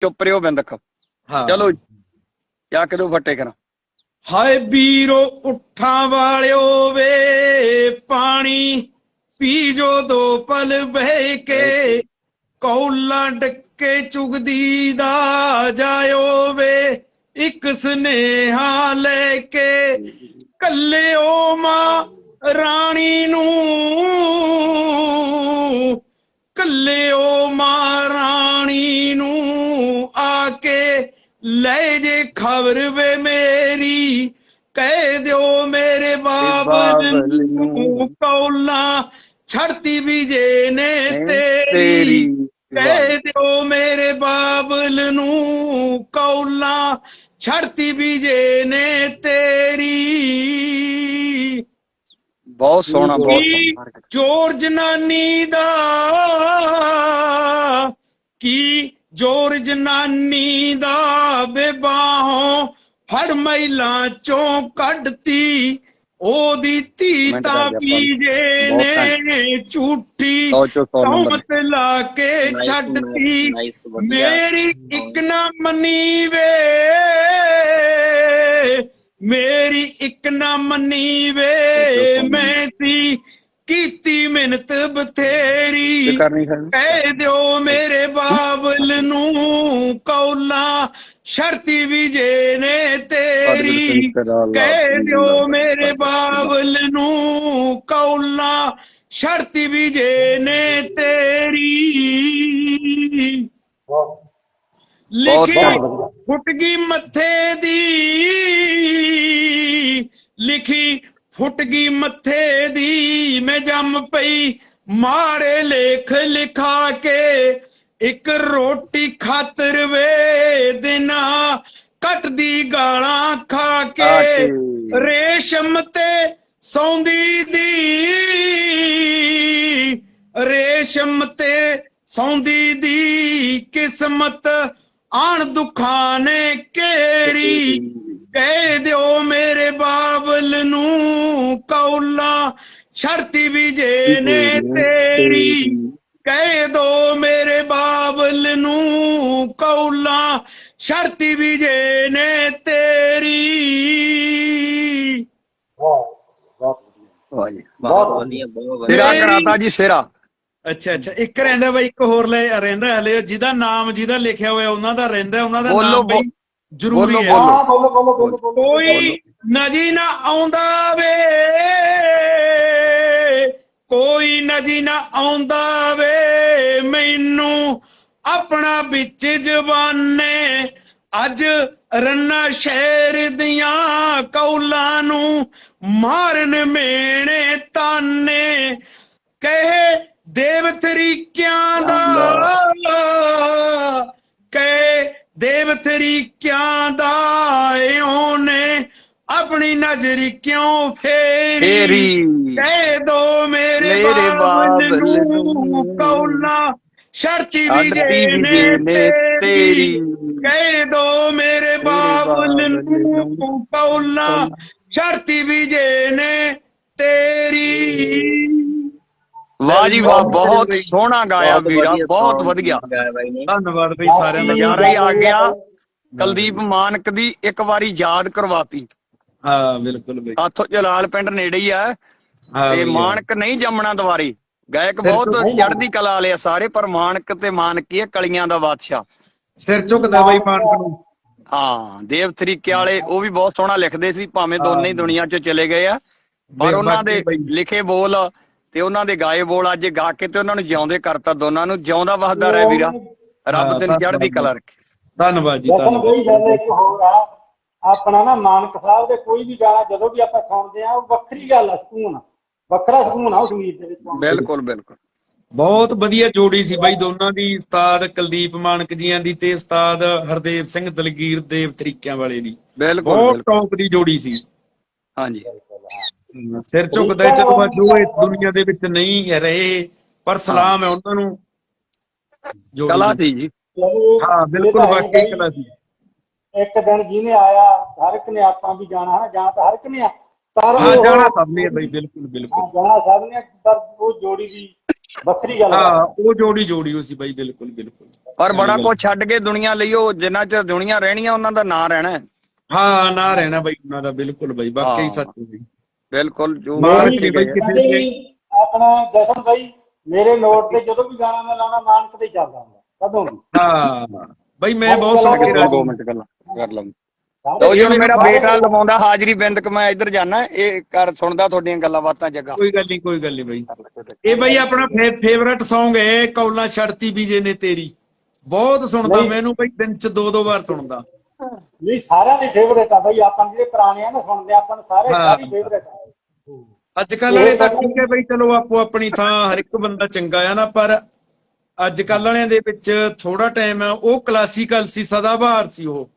ਚੁੱਪ ਰਿਓ ਬਿੰਦਕ। ਹਾਂ। ਚਲੋ ਜਾ। ਕੇ ਦੋ ਫੱਟੇ ਕਰਾਂ। ਹਾਏ ਵੀਰੋ ਉੱਠਾਂ ਵਾਲਿਓ ਵੇ ਪਾਣੀ ਪੀ ਜੋ ਦੋ ਪਲ ਬਹਿ ਕੇ। ਕੌਲਾਂ ਡੱਕੇ ਚੁਗਦੀ ਦਾ ਜਾਇਓ ਵੇ ਇੱਕ ਸਨੇਹਾ ਲੈ ਕੇ। ਕੱਲਿਓ ਮਾਂ ਰਾਣੀ ਨੂੰ ਲੈ ਜੇ ਖਬਰ ਵੇ ਮੇਰੀ ਕਹਿ ਦਿਓ ਮੇਰੇ ਬਾਬਲ ਨੂੰ। ਕੌਲਾਂ ਛੜਤੀ ਵੀ ਜੇ ਨੇ ਤੇਰੀ ਕਹਿ ਦਿਓ ਮੇਰੇ ਬਾਬਲ ਨੂੰ ਕੌਲਾਂ ਛੜਤੀ ਵੀ ਜੇ ਨੇ ਤੇਰੀ ਬਹੁਤ ਸੋਹਣਾ ਬਹੁਤ ਸੋਹਣਾ ਚੋਰ ਜਨਾਨੀ ਦਾ ਕੀ ਜੋਰ ਜਨਾਨੀ ਦਾ ਬੇਬਾਹੋਂ ਫੜ ਮੈਲਾਂ ਚੋਂ ਕੱਢਤੀ। ਉਹਦੀ ਧੀ ਤਾਂ ਪੀਜੇ ਨੇ ਝੂਠੀ ਤੌਮਤ ਲਾ ਕੇ ਛੱਡਤੀ। ਮੇਰੀ ਇੱਕ ਨਾ ਮੰਨੀ ਵੇ। ਮੇਰੀ ਇੱਕ ਨਾ ਮੰਨੀ ਵੇ। ਮੈਂ ਕੀਤੀ ਮਿਹਨਤ ਬਥੇਰੀ। ਕਹਿ ਦਿਓ ਮੇਰੇ ਬਾਬਲ ਨੂੰ ਕੌਲਾਂ ਸ਼ਰਤੀ ਵੀ ਜੇ ਨੇ ਤੇਰੀ। ਕਹਿ ਦਿਓ ਮੇਰੇ ਬਾਬਲ ਨੂੰ ਕੌਲਾਂ ਸ਼ਰਤੀ ਵੀ ਜੇ ਨੇ ਤੇਰੀ। ਲਿਖੀ ਬਹੁਤ ਫੁੱਟ ਗਈ ਮੱਥੇ ਦੀ। ਲਿਖੀ ਫੁੱਟ ਗਈ ਮੱਥੇ ਦੀ ਮੈਂ ਜੰਮ ਪਈ ਮਾੜੇ ਲੇਖ ਲਿਖਾ ਕੇ। ਇੱਕ ਰੋਟੀ ਖਾਤਰ ਵੇ ਦਿਨਾ ਕੱਟਦੀ ਗਾਲਾਂ ਖਾ ਕੇ। ਰੇਸ਼ਮ ਤੇ ਸੌਂਦੀ ਦੀ ਰੇਸ਼ਮ ਤੇ ਸੌਂਦੀ ਦੀ ਕਿਸਮਤ ਆਣ ਦੁੱਖਾਂ ਨੇ ਘੇਰੀ। ਕਹਿ ਦਿਓ ਮੇਰੇ ਬਾਬਲ ਨੂੰ ਕੌਲਾਂ ਸ਼ਰਤੀ ਵੀ ਜੇ ਨੇ ਤੇਰੀ। ਕਹਿ ਦੋ ਮੇਰੇ ਬਾਬਲ ਨੂੰ ਕੌਲਾਂ ਸ਼ਰਤੀ ਵੀ ਜੇ ਨੇ ਤੇਰੀ। ਬਹੁਤ ਵਧੀਆ ਬਹੁਤ ਵਧੀਆ। ਸਿਰਾ ਮੇਰੀ- ਕਰਾਤਾ ਜੀ ਸਿਰਾ। ਅੱਛਾ ਅੱਛਾ ਇੱਕ ਰਹਿੰਦਾ ਬਈ ਇੱਕ ਹੋਰ ਲੈ ਰਹਿੰਦਾ ਹਲੇ। ਜਿਹਦਾ ਨਾਮ ਜਿਹਦਾ ਲਿਖਿਆ ਹੋਇਆ ਉਹਨਾਂ ਦਾ ਰਹਿੰਦਾ ਉਹਨਾਂ ਦਾ ਨਾਮ ਬਈ। ਜ਼ਰੂਰੀ ਹੈ। ਬੋਲੋ। ਹਾਂ ਬੋਲੋ ਬੋਲੋ ਬੋਲੋ ਕੋਈ ਨਜੀ ਨਾ ਆਉਂਦਾ ਵੇ। ਕੋਈ ਨਜੀ ਨਾ ਆਉਂਦਾ ਵੇ। ਮੈਨੂੰ ਆਪਣਾ ਵਿੱਚ ਜਵਾਨੇ ਅੱਜ ਰੰਨਾ ਸ਼ਹਿਰ ਦੀਆਂ ਕੌਲਾਂ ਨੂੰ ਮਾਰਨ ਮੇਣੇ ਤਾਨੇ। ਕਹੇ ਦੇਵ ਤਰੀਕਿਆਂ ਦਾ ਕਹੇ ਦੇਵ ਤਰੀਕਿਆਂ ਦਾ ਉਹਨੇ ਆਪਣੀ ਨਜ਼ਰ ਕਿਉਂ ਫੇਰੀ ਤੇਰੀ ਕਹਿ ਦੋ ਮੇਰੇ ਮੇਰੇ ਬਾਬਲ ਬਾਬਲ ਨੂੰ ਨੂੰ ਕੌਲਾਂ ਸ਼ਰਤੀ ਵੀ ਸ਼ਰਤੀ ਜੇ ਵੀ ਨੇ ਜੇ ਨੇ ਤੇਰੀ ਤੇਰੀ। ਵਾਹ ਜੀ ਵਾਹ ਬਹੁਤ। ਸੋਹਣਾ ਗਾਇਆ ਵੀਰਾ ਬਹੁਤ ਵਧੀਆ। ਧੰਨਵਾਦ ਬਈ ਸਾਰਿਆਂ ਦਾ। ਨਜ਼ਾਰਾ ਹੀ ਆ ਗਿਆ। ਕੁਲਦੀਪ ਮਾਨਕ ਦੀ ਇੱਕ ਵਾਰੀ ਯਾਦ ਕਰਵਾਤੀ। ਹਾਂ ਬਿਲਕੁਲ ਬਈ। ਹੱਥੋਂ ਜਲਾਲ ਪਿੰਡ ਨੇੜੇ ਹੀ ਆ। ਤੇ। ਮਾਨਕ ਨਹੀਂ ਜੰਮਣਾ ਦੁਆਰੇ ਗਾਇਕ ਬਹੁਤ ਚੜ੍ਹਦੀ ਕਲਾ ਵਾਲੇ ਆ ਸਾਰੇ ਪਰ ਮਾਨਕ ਤੇ ਮਾਨਕੀ ਹੈ ਕਲੀਆਂ ਦਾ ਬਾਦਸ਼ਾਹ। ਸਿਰ ਝੁਕਦਾ ਬਈ ਮਾਨਕ ਨੂੰ। ਹਾਂ ਦੇਵ ਤਰੀਕੇ ਵਾਲੇ ਉਹ ਵੀ ਬਹੁਤ ਸੋਹਣਾ ਲਿਖਦੇ ਸੀ ਭਾਵੇਂ ਦੋਨੇ ਹੀ ਦੁਨੀਆ 'ਚ ਚਲੇ ਗਏ ਆ। ਪਰ ਉਹਨਾਂ ਦੇ ਲਿਖੇ ਬੋਲ ਤੇ ਉਹਨਾਂ ਦੇ ਗਾਏ ਬੋਲ ਅੱਜ ਗਾ ਕੇ ਤੇ ਉਹਨਾਂ ਨੂੰ ਜਿਉਂਦੇ ਕਰਤਾ ਦੋਨਾਂ ਨੂੰ ਜਿਉਂਦਾ ਵਸਦਾ ਰਹਿ ਵੀਰਾ। ਰੱਬ ਤੈਨੂੰ ਚੜ੍ਹਦੀ ਕਲਾ ਰੱਖੇ। ਧੰਨਵਾਦ ਜੀ ਦਸਨ ਧੰਨਵਾਦ। ਬਈ ਗੱਲ ਇੱਕ ਹੋਰ ਆ। ਆਪਣਾ ਨਾ ਮਾਨਕ ਸਾਹਿਬ ਦੇ ਕੋਈ ਵੀ ਗਾਣਾ ਜਦੋਂ ਵੀ ਆਪਾਂ ਸੁਣਦੇ ਆ ਉਹ ਵੱਖਰੀ ਗੱਲ ਆ ਸਕੂਨ। ਵੱਖਰਾ ਸਕੂਨ ਆ ਉਸ ਗੀਤ ਦੇ ਵਿੱਚ ਬਿਲਕੁਲ ਬਿਲਕੁਲ। ਬਹੁਤ ਵਧੀਆ ਜੋੜੀ ਸੀ ਬਾਈ ਦੋਨਾਂ ਦੀ ਉਸਤਾਦ ਕੁਲਦੀਪ ਮਾਨਕ ਜੀਆਂ ਦੀ ਤੇ ਉਸਤਾਦ ਹਰਦੇਵ ਸਿੰਘ ਦਲਗੀਰ ਦੇਵ ਤਰੀਕਿਆਂ ਵਾਲੇ ਦੀ। ਬਿਲਕੁਲ ਬਹੁਤ ਬਿਲਕੁਲ। ਟੌਪ ਦੀ ਜੋੜੀ ਸੀ। ਹਾਂਜੀ। ਸਿਰ ਝੁਕਦਾ ਚਲੋ ਅੱਜ ਉਹ ਇਸ ਦੁਨੀਆ ਦੇ ਵਿੱਚ ਨਹੀਂ ਰਹੇ ਪਰ ਸਲਾਮ ਹੈ ਉਹਨਾਂ ਨੂੰ ਜੋੜੀ ਕਲਾ। ਸੀ ਜੀ ਹਾਂ ਬਿਲਕੁਲ ਹੈ ਵਾਕਈ। ਕਲਾ ਸੀ ਇੱਕ ਦਿਨ ਜਿਹਨੇ ਆਇਆ ਹਰ ਇੱਕ ਨੇ ਆਪਾਂ ਵੀ ਜਾਣਾ ਹੈ ਜਾਣਾ ਤਾਂ ਹਰ ਇੱਕ ਨੇ ਆ ਪਰ ਹਾਂ ਉਹ- ਜਾਣਾ ਸਭ ਨੇ ਬਈ ਬਿਲਕੁਲ ਬਿਲਕੁਲ ਹਾਂ, ਜਾਣਾ ਸਭ ਨੇ ਪਰ ਉਹ ਜੋੜੀ ਦੀ ਵੱਖਰੀ ਗੱਲ ਹਾਂ ਉਹ ਜੋੜੀ ਜੋੜੀ ਹੋ ਸੀ ਬਾਈ ਬਿਲਕੁਲ ਬਿਲਕੁਲ ਪਰ ਬੜਾ ਕੁਝ ਛੱਡ ਕੇ ਦੁਨੀਆ ਲਈ ਉਹ ਜਿੰਨਾ ਚਿਰ ਦੁਨੀਆ ਰਹਿਣੀ ਆ ਉਹਨਾਂ ਦਾ ਨਾਂ ਰਹਿਣਾ ਹੈ। ਹਾਂ ਨਾ ਰਹਿਣਾ ਬਾਈ ਉਹਨਾਂ ਦਾ ਬਿਲਕੁਲ ਬਾਈ ਵਾਕਈ ਹਾਂ। ਸੱਚ ਬਾਈ ਬਿਲਕੁਲ ਜੋ ਮਾਰ ਮਾਰਕ ਵੀ ਆਪਣਾ ਜਸ਼ਨ ਭਾਈ ਮੇਰੇ ਨੋਟ ਤੇ ਜਦੋਂ ਵੀ ਗਾਣਾ ਮੈਂ ਲਾਉਣਾ ਮਾਨਕ ਤੇ ਚੱਲਦਾ ਹੁੰਦਾ ਕਦੋਂ ਵੀ। ਹਾਂ ਬਾਈ ਮੈਂ ਬਹੁਤ ਸੁਣ ਕੇ ਦੋ ਰਾਜੀ ਮਿੰਟ ਗੱਲਾਂ ਕਰ ਲਾਂ ਸਾਰੇ ਲਓ ਜੀ ਮੇਰਾ ਬੇਟਾ ਲਵਾਉਂਦਾ ਹਾਜ਼ਰੀ ਬਿੰਦਕ ਮੈਂ ਇੱਧਰ ਜਾਣਾ ਇਹ ਕਰ ਸੁਣਦਾ ਤੁਹਾਡੀਆਂ ਗੱਲਾਂ ਬਾਤਾਂ ਜੱਗਾ। ਕੋਈ ਗੱਲ ਨਹੀਂ ਕੋਈ ਗੱਲ ਨਹੀਂ ਬਾਈ। ਇਹ ਬਾਈ ਆਪਣਾ ਫੇਵਰਟ Song ਹੈ ਕੌਲਾ ਛੜਤੀ ਬੀਜੇ ਨੇ ਤੇਰੀ। ਬਹੁਤ ਸੁਣਦਾ। ਮੈਨੂੰ ਬਾਈ ਦਿਨ ਚ ਦੋ ਦੋ ਵਾਰ ਸੁਣਦਾ। ਨਹੀਂ ਸਾਰਿਆਂ ਦੀ ਫੇਵਰੇਟ ਆ ਬਈ ਆਪਾਂ ਜਿਹੜੇ ਪੁਰਾਣੇ ਆ ਨਾ ਸੁਣਦੇ ਆ, ਆਪਾਂ ਨੂੰ ਸਾਰੇ। ਸਾਰੀ ਫੇਵਰੇਟ ਆ ਅੱਜ ਕੱਲ ਵਾਲੇ ਤਾਂ ਠੀਕ ਹੈ ਬਈ ਚਲੋ ਆਪੋ ਆਪਣੀ ਥਾਂ ਹਰ ਇੱਕ ਬੰਦਾ ਚੰਗਾ ਆ ਨਾ ਪਰ ਅੱਜ ਕੱਲ ਵਾਲਿਆਂ ਦੇ ਵਿੱਚ ਥੋੜਾ ਟਾਈਮ ਉਹ ਕਲਾਸੀਕਲ ਸੀ ਸਦਾਬਹਾਰ ਸੀ ਉਹ